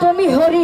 তুমি হরি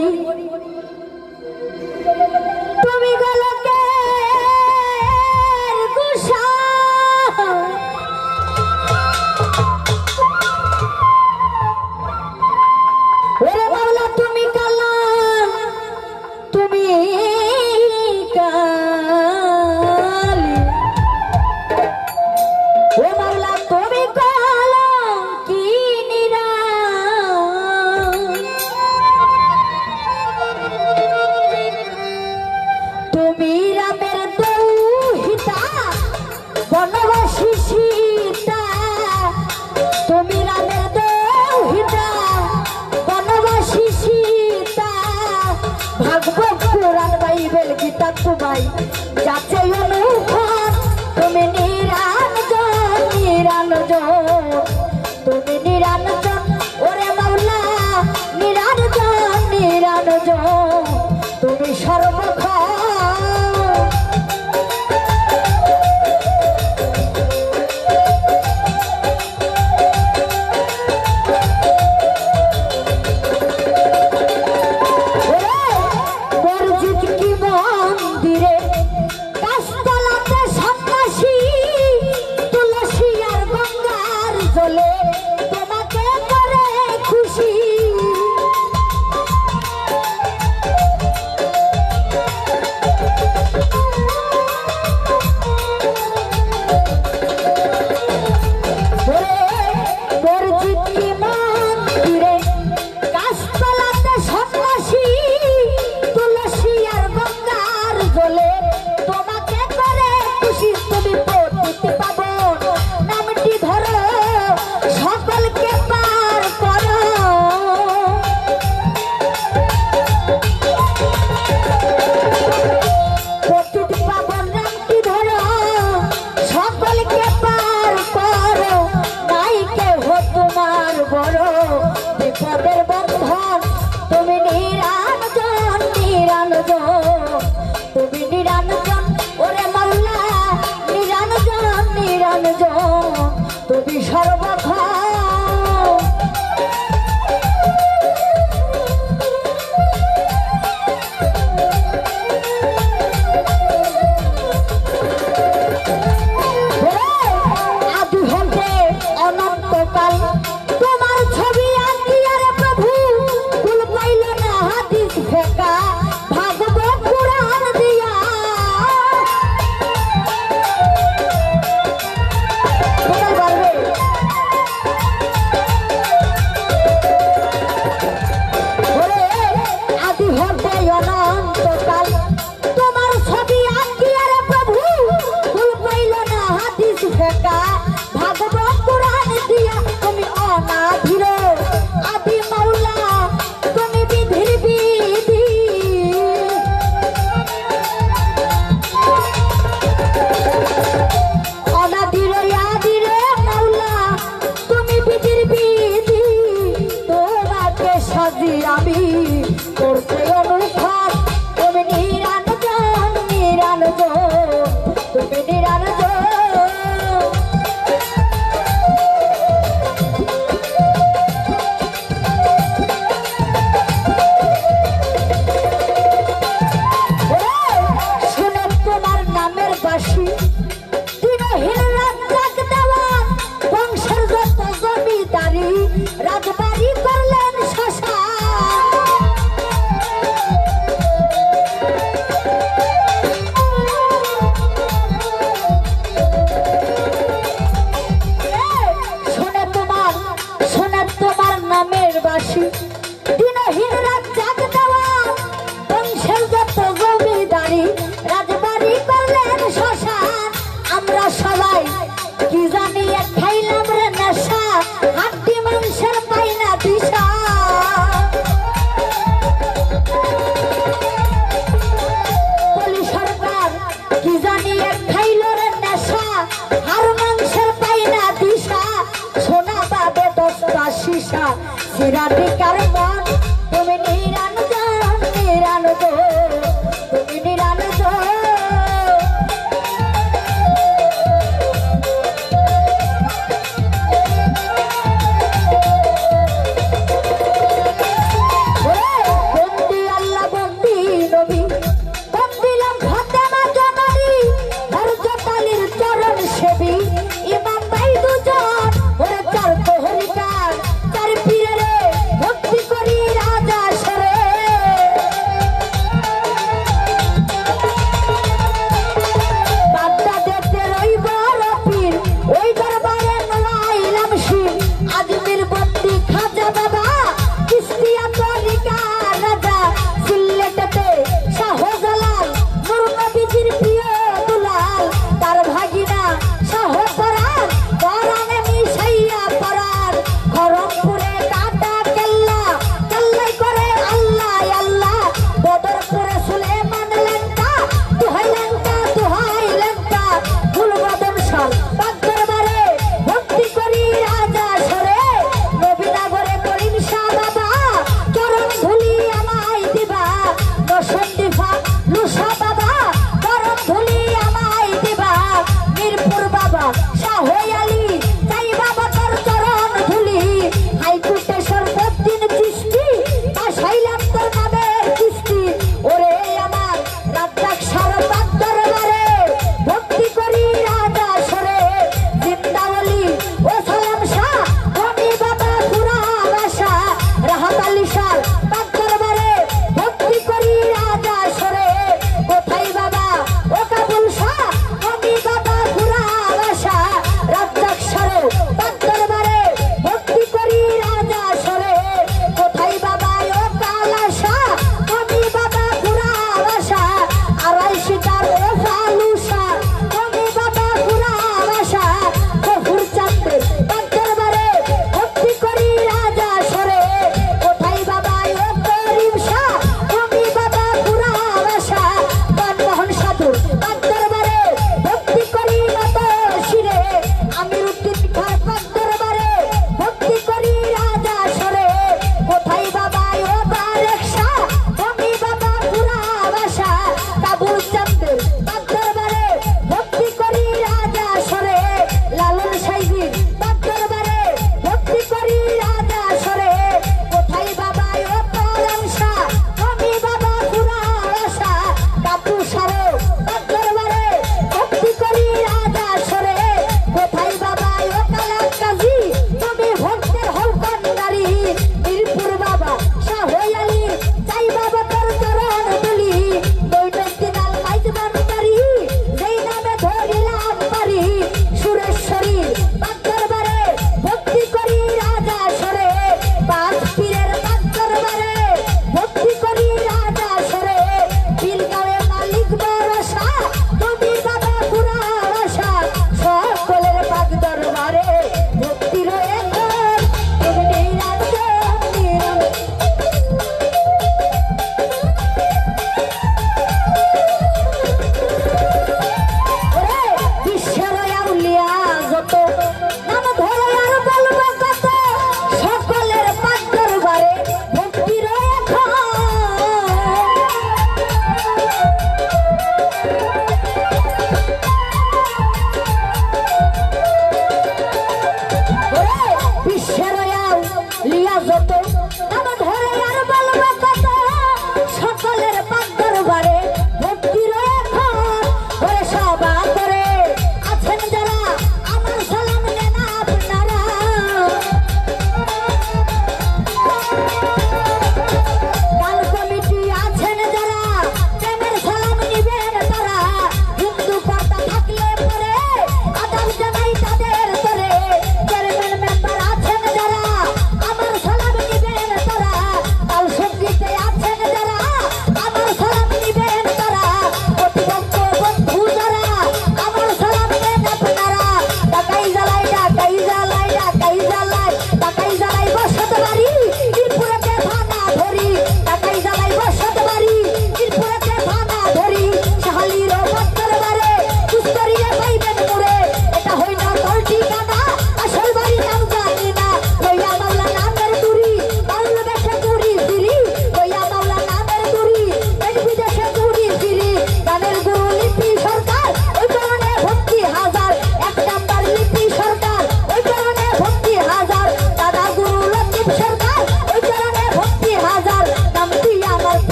porque 去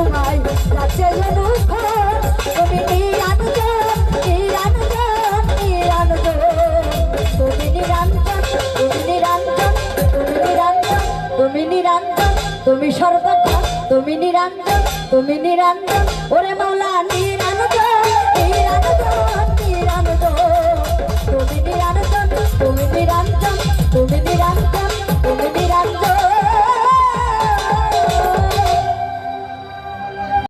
তোমায় লাগছে যেন তুমি নিরানন্দ নিরানন্দ নিরানন্দ। তুমি নিরঞ্জন তুমি নিরঞ্জন তুমি নিরঞ্জন তুমি নিরঞ্জন তুমি সর্বক্ষণ তুমি নিরঞ্জন তুমি নিরঞ্জন ওরে মৌলা নিরানন্দ নিরানন্দ নিরানন্দ। তুমি নিরঞ্জন তুমি নিরঞ্জন